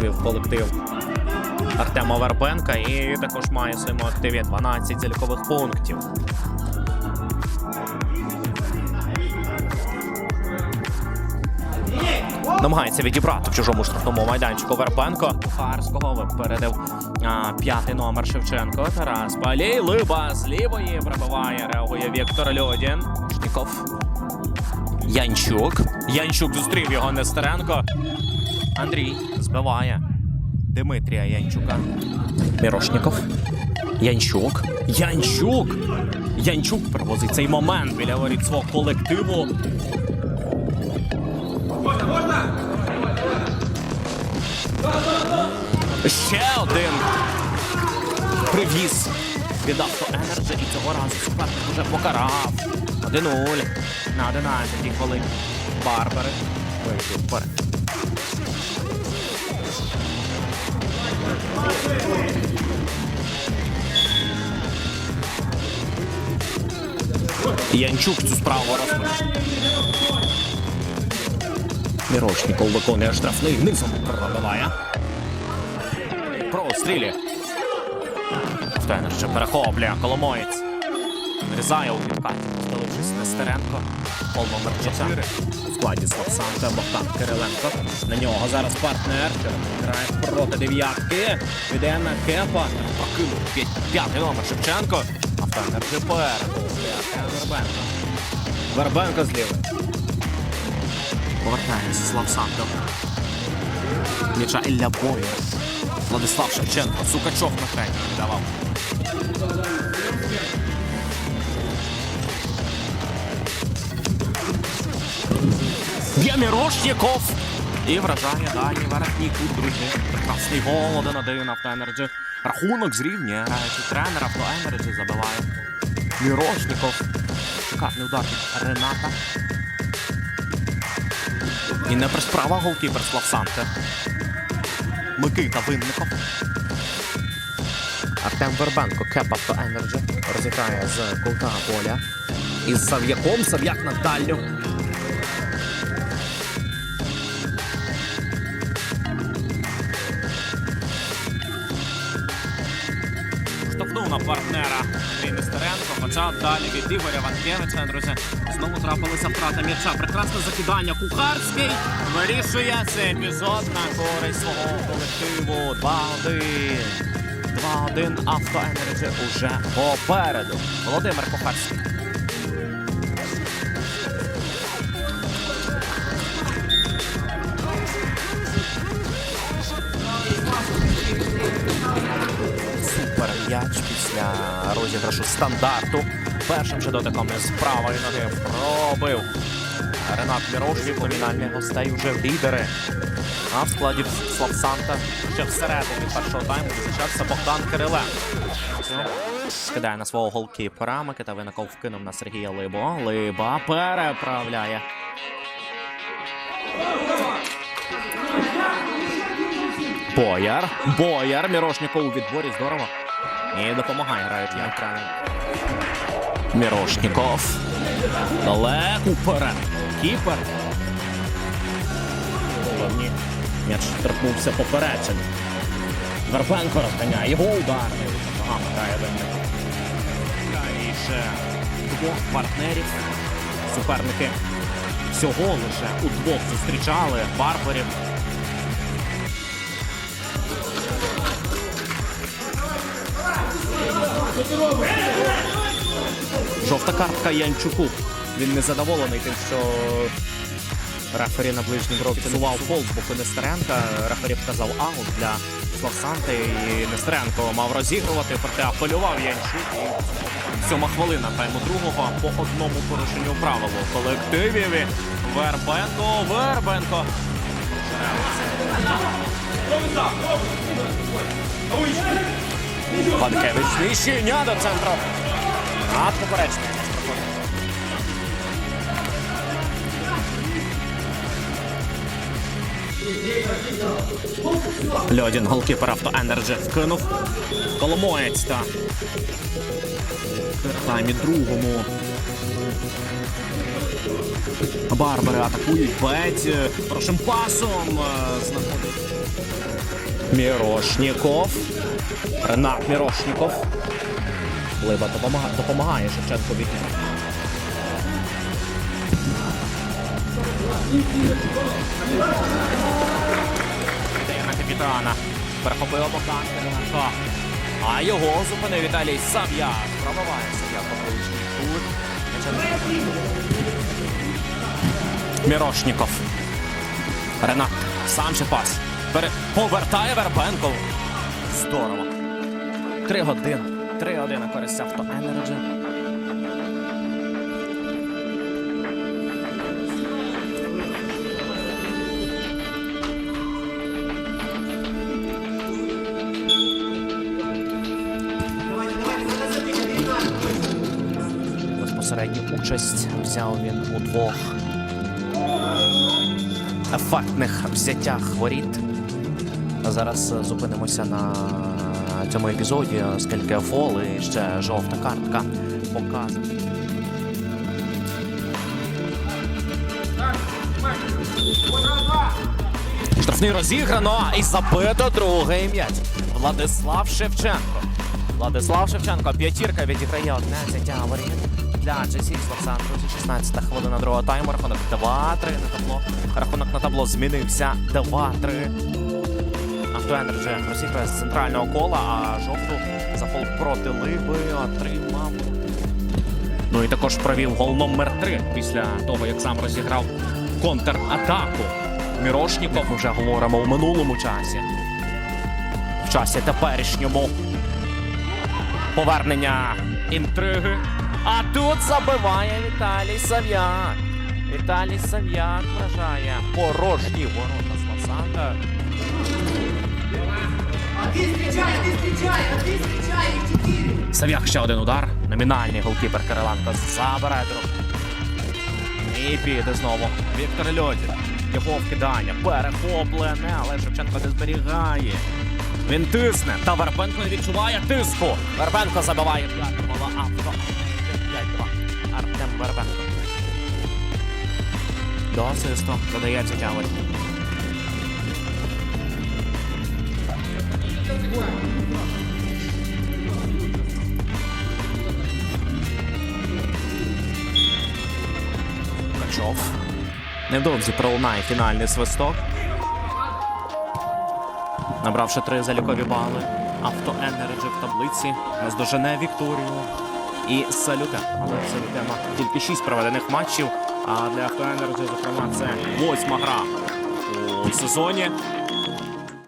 провів колектив Артема Вербенка і також має в своєму активі 12 залікових пунктів. Намагається відібрати в чужому штрафному майданчику Вербенко. Кухарського випередив а, п'ятий номер Шевченко. Тарас Палій. Либа з лівої пробиває. Реагує Віктор Льодін. Шніков. Янчук. Янчук зустрів його Нестеренко. Андрій збиває Дмитрія Янчука. Мірошніков. Янчук. Янчук. Янчук привозить цей момент біля воріт свого колективу. Можна, можна! Ще один привіз від Енерджі і цього разу суперник уже покарав. 1-0 на 11 хвилині. Барбери вийшли вперед. Янчук цю справу розпочав. Мірошніков виконує штрафний низом пробиває. Прострілі. Автоенер ще перехоплює Коломоєць. Врізає у підкаті, стелившись Нестеренко. Пол номер 4. У складі Славсанка Богдан Кириленко. На нього зараз партнер. Грає проти дев'ятки. Йде на кепа. П'ятий номер Шевченко. Автоенер вже перед. Вербенко. Вербенко зліва. Повертається Славсанко. М'яча Ілля Боєр. Владислав Шевченко. Сукачов на третій давав. Є Мірошніков. І вражає дальній верхній кут, друзі. Прекрасний гол 1-1 Автоенерджі. Рахунок зрівнює. Граючи тренер Автоенерджі забиває. Мірошніков. Шикарний удар від Рената. І не присправа голкіпер Славсанка. Микита Винников. Артем Вербенко, Кеп Авто Енерджі. Розіграє з кута поля. Із Сав'яком. Сав'як на дальню. Партнера Андрій Нестеренко, хоча далі від Ігоря Ванкевича, друзі. Знову трапилася втрата м'яча. Прекрасне закидання. Кухарський вирішує цей епізод на користь свого колективу. 2-1. 2-1 автоенерджі уже попереду. Володимир Кухарський. Супер м'яч після розіграшу стандарту. Першим же дотиком з правої ноги пробив. Ренат Мірошнів, номінальний гостей вже лідери. А в складі Славсанта ще всередині першого тайму визначався Богдан Кириленко. Скидає на свого голкіпера. Микита Виников вкинув на Сергія Либо. Либа переправляє. Бояр. Бояр. Мірошніков у відборі. Здорово. І допомагає, грають на екрані. Мірошніков. Далеко вперед. Кіпер. Головні. М'яч торкнувся поперечин. Вербенко розганяє. Його удар. Погано грає Винник. Грає ще двох партнерів. Суперники всього лише удвох зустрічали барбарів. Жовта картка Янчуку. Він не задоволений тим, що рефері на ближній фіксував фол з боку Нестеренка. Рефері вказав аут для Славсанти і Нестеренко мав розігрувати, проте апелював Янчук. Сьома хвилина тайму другого по одному порушенню правил у колективі. Вербенко, Вербенко. Ванкевич зміщення до центру. Над поперечним. Льодін, голкіпер Авто Енерджі вкинув. Коломоєць та таймі другому. Барбари атакують. Беть хорошим пасом е, знаходить. Мірошніков. Ренат Мірошніков. Либа допомагає, допомагає Шевченкові. Ідея на капітана. Перехопив Богдан Кириленко. А його зупинив Віталій Сав'як. Пробиває Сав'як по колишній тут. Мірошніков. Ренат. Сам же пас. Пере... Повертає Вербенков. Здорово. Три години. Три години користь авто Енерджі. Безпосередню участь взяв він у двох ефектних взяттях воріт. Зараз е, зупинимося на цьому епізоді, оскільки фол і ще жовта картка показує. Штрафний розіграно і забито другий м'яч. Владислав Шевченко. Владислав Шевченко, п'ятірка відіграє одне взяття воріт для Джесі Славсан. Друзі, 16 хвилина другого тайму. Рахунок 2-3 на табло. Рахунок на табло змінився 2-3. Автоенерджі розіграє з центрального кола, а жовту за фол проти Либи отримав. Ну і також провів гол номер 3 після того, як сам розіграв контратаку. Мірошніков ми вже говоримо у минулому часі. В часі теперішньому. Повернення інтриги. А тут забиває Віталій Сав'як. Віталій Сав'як вражає порожні ворота Сласанка. Один Сав'як ще один удар. Номінальний голкіпер Кириленко забирає друг. І піде знову. Віктор Льодін. Його вкидання перехоплене, але Шевченко не зберігає. Він тисне, та Вербенко не відчуває тиску. Вербенко забиває п'яте авто. 5-2. Артем Вербенко. До асисту додається тяготь. Невдовзі пролунає фінальний свисток. Набравши три залікові бали, Авто Енерджі в таблиці наздожене Вікторію і Салюте. Але Салюте мав тільки шість проведених матчів. А для Авто Енерджі, зокрема, це восьма гра у сезоні.